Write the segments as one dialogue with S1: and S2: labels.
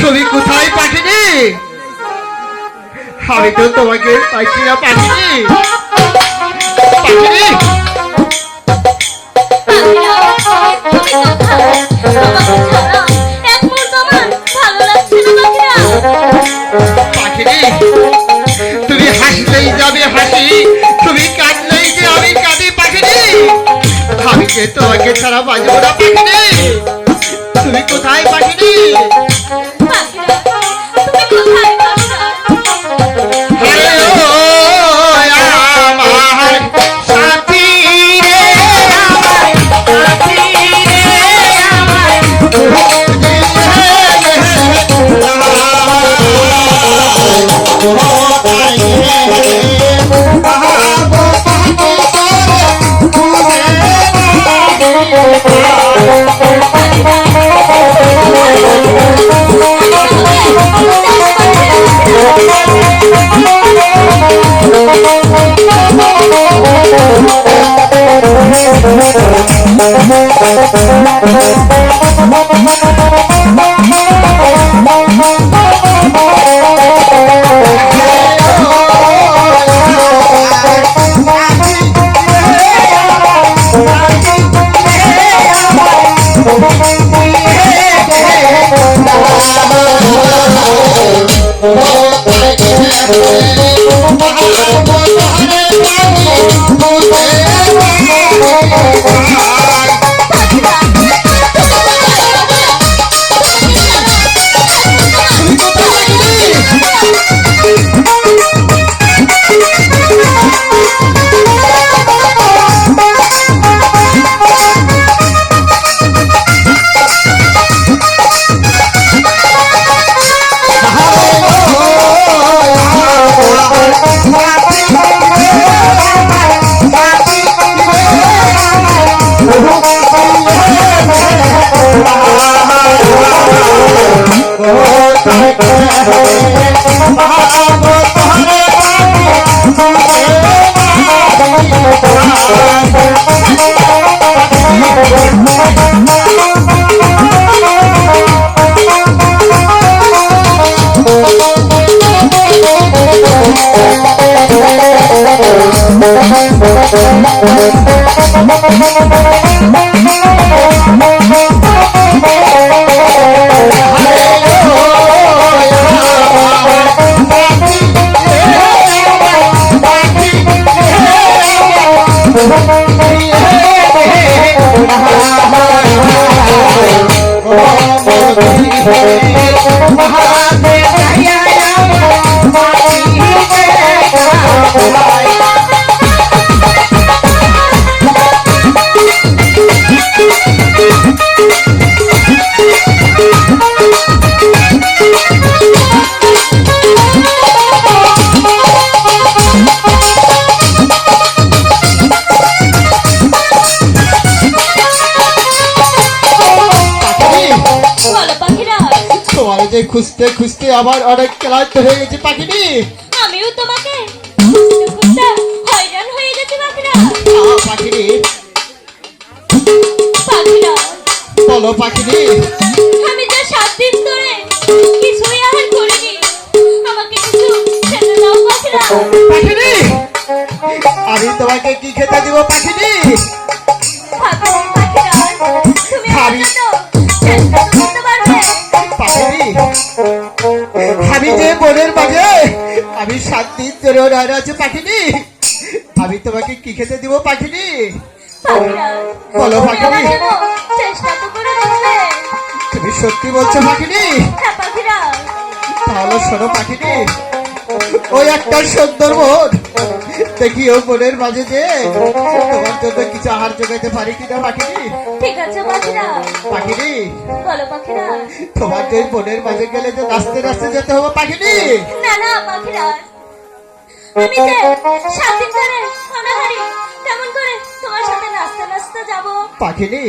S1: তুমি কোথায় পাখিনি আমি তো তোমাকে পাইছি না পাখিনি পাখিনি
S2: তুমি
S1: হাসলেই যাবে হাসি, তুমি কাঁদলেই যে আমি কাঁদি পাখিনি আমি যে তোমাকে ছাড়া বাঁচবো Thank you. আমার
S2: বলো
S1: তোমার যে খুঁজতে খুঁজতে আবার অনেক ক্লান্ত হয়ে গেছে পাখিনি।
S2: আমিও তোমাকে হয়রান হয়ে গেছি পাখিরা।
S1: আহ,
S2: পাখিরা।
S1: বলো পাখিনি।
S2: আমি সাত দিন ধরে
S1: আছে পাখিনি। আমি তোমাকে কি খেতে দিব পাখিনি? বলো পাখিনি। তুমি সত্যি বলছো পাখিনি? তাহলে শোনো পাখিনি। ওই একটা সুন্দর বোন দেখি ও বোনের মাঝে যে তোমার জন্য কিছু আহার জোগাইতে পারি কিনা পাখিনি
S2: ঠিক আছে পাখিরা।
S1: পাখিনি
S2: বলো পাখিরা।
S1: তোমার যে বোনের মাঝে গেলে যে নাচতে নাচতে যেতে হবে পাখিনি
S2: না না পাখিরা। আমি যে সাত দিন ধরে অনাহারি তেমন করে তোমার সাথে নাচতে নাচতে যাব।
S1: পাখিনি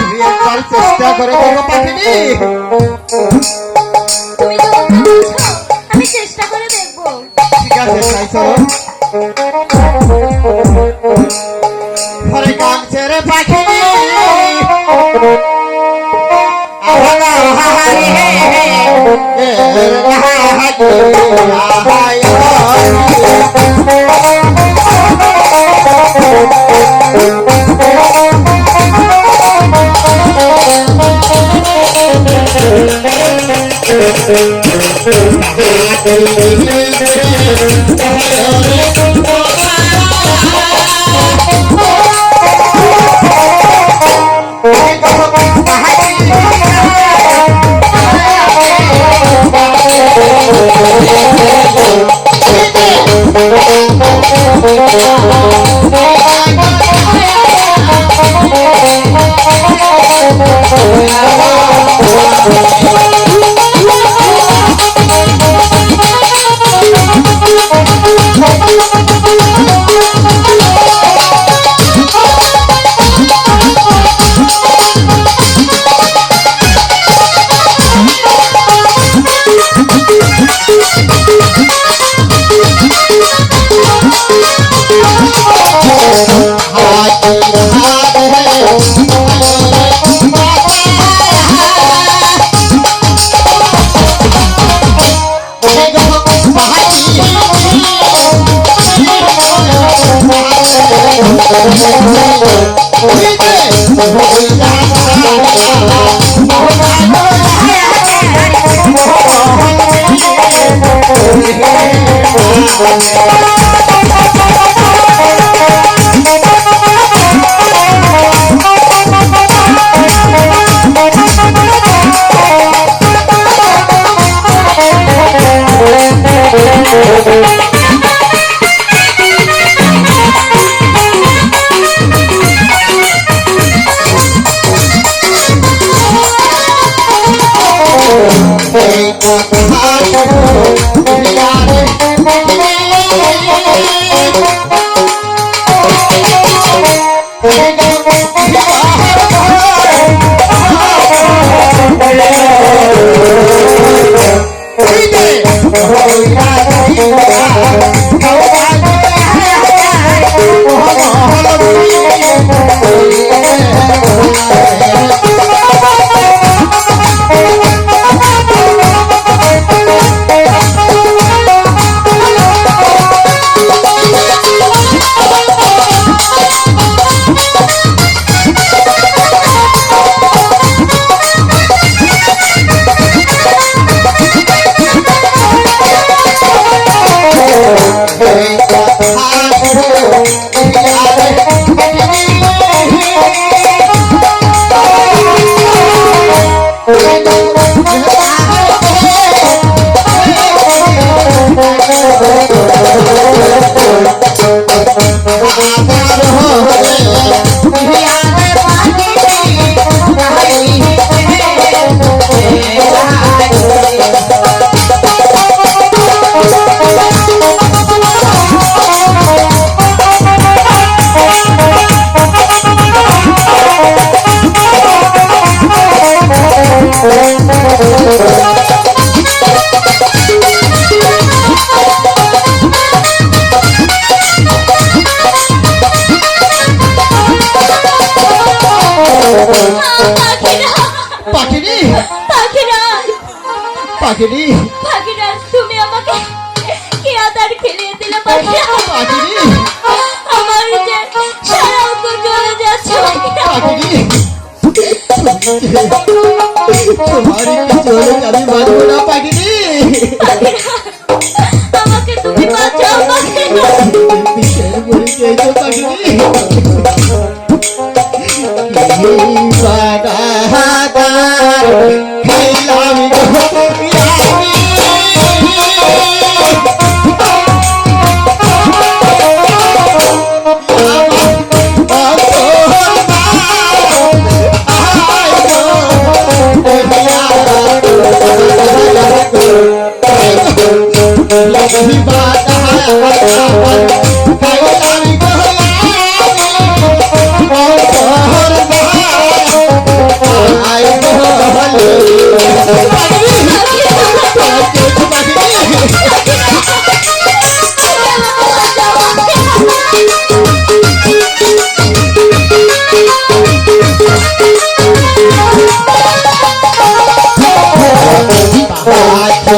S1: তুমি একবার চেষ্টা করে দেখো পাখিনি
S2: তুমি যখন আমি চেষ্টা করে
S1: ঠিক আছে তাই চলো হরে গান ছেড়ে পাখি Thank you. কাঞ্চের পাখিনি পাখিরা পাখিরা
S2: পাখিনি
S1: পাখিরা তুমি আমাকে কি আদার খেলিয়ে দিলে পাখিরা
S2: পাখিনি
S1: আমার যে সারা অঙ্গ জ্বলে যাচ্ছে।
S2: পাখিনি তোমার কিছু হলে আমি মানবো না পাখিনি
S1: আমাকে তুমি বাঁচাও পাখিরা
S2: বিশেষ বলে চেয়েছো পাখিনি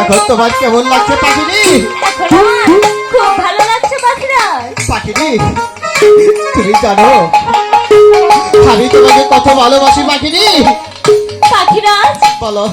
S2: এখন তোমার কেমন লাগছে খুব ভালো পাখিরা।
S1: পাখিনি? তুমি জানো আমি তোমাকে কত ভালোবাসি পাখিনি?
S2: পাখিরাজ
S1: বলো।